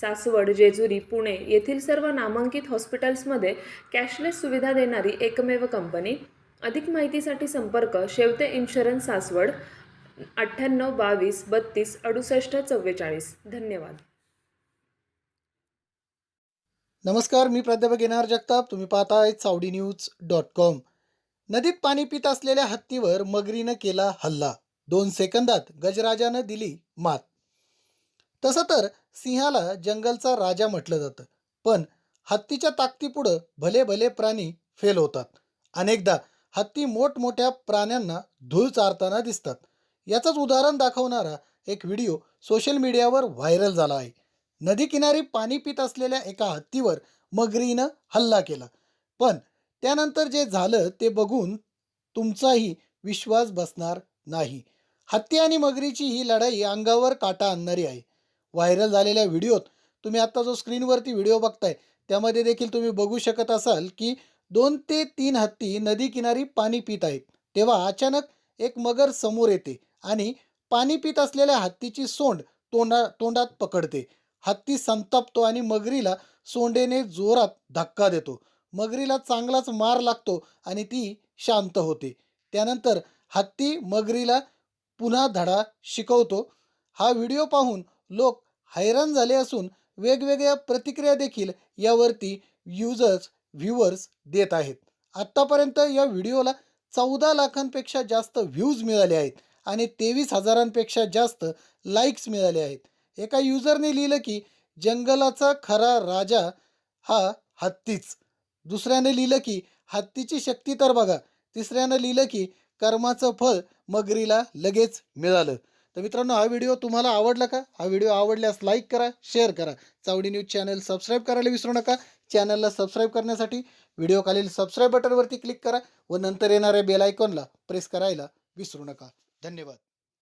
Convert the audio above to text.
सासवड जेजुरी पुणे येथील सर्व नामांकित हॉस्पिटल्समध्ये कॅशलेस सुविधा देणारी एकमेव कंपनी. अधिक माहितीसाठी संपर्क शेवते इन्शुरन्स सासवड अठ्ठ्याण्णव बावीस बत्तीस अडुसष्ट चव्वेचाळीस. धन्यवाद. नमस्कार मी प्राध्यापक येणार जगताप. तुम्ही पाहताय चावडी न्यूज डॉट कॉम. नदीत पाणी पित असलेल्या हत्तीवर मगरीनं केला हल्ला. दोन सेकंदात गजराजानं दिली मात. तसं तर सिंहाला जंगलचा राजा म्हटलं जातं. पण हत्तीच्या ताकदीपुढं भले भले प्राणी फेल होतात. अनेकदा हत्ती मोठमोठ्या प्राण्यांना धूळ चारताना दिसतात. याचंच उदाहरण दाखवणारा एक व्हिडिओ सोशल मीडियावर व्हायरल झाला आहे. नदीकिनारी पाणी पित असलेल्या एका हत्तीवर मगरीनं हल्ला केला. पण त्यानंतर जे झालं ते बघून तुमचाही विश्वास बसणार नाही. हत्ती आणि मगरीची ही लढाई अंगावर काटा आणणारी आहे. व्हायरल झालेल्या व्हिडिओत तुम्ही आत्ता जो स्क्रीनवरती व्हिडिओ बघताय त्यामध्ये देखील तुम्ही बघू शकत असाल की दोन ते तीन हत्ती नदी किनारी पाणी पित आहेत. तेव्हा अचानक एक मगर समोर येते आणि पाणी पित असलेल्या हत्तीची सोंड तोंडा तोंडात पकडते. हत्ती संतापतो आणि मगरीला सोंडेने जोरात धक्का देतो. मगरीला चांगलाच मार लागतो आणि ती शांत होते. त्यानंतर हत्ती मगरीला पुन्हा धडा शिकवतो. हा व्हिडिओ पाहून लोक हैराण झाले असून वेगवेगळ्या प्रतिक्रिया देखील यावरती युजर्स व्ह्यूवर्स देत आहेत. आत्तापर्यंत या व्हिडिओला चौदा लाखांपेक्षा जास्त व्ह्यूज मिळाले आहेत आणि तेवीस हजारांपेक्षा जास्त लाईक्स मिळाले आहेत. एका युजरने लिहिलं की जंगलाचा खरा राजा हा हत्तीच. दुसऱ्याने लिहिलं की हत्तीची शक्ती तर बघा. तिसऱ्यानं लिहिलं की कर्माचं फळ मगरीला लगेच मिळालं. तर मित्रांनो हा व्हिडिओ तुम्हाला आवडला का? हा व्हिडिओ आवडल्यास लाईक करा शेअर करा. चावडी न्यूज चॅनल सबस्क्राईब करायला विसरू नका. चॅनलला सबस्क्राईब करण्यासाठी व्हिडिओ खालील सबस्क्राईब बटनवरती क्लिक करा व नंतर येणाऱ्या बेल आयकॉनला प्रेस करायला विसरू नका. धन्यवाद.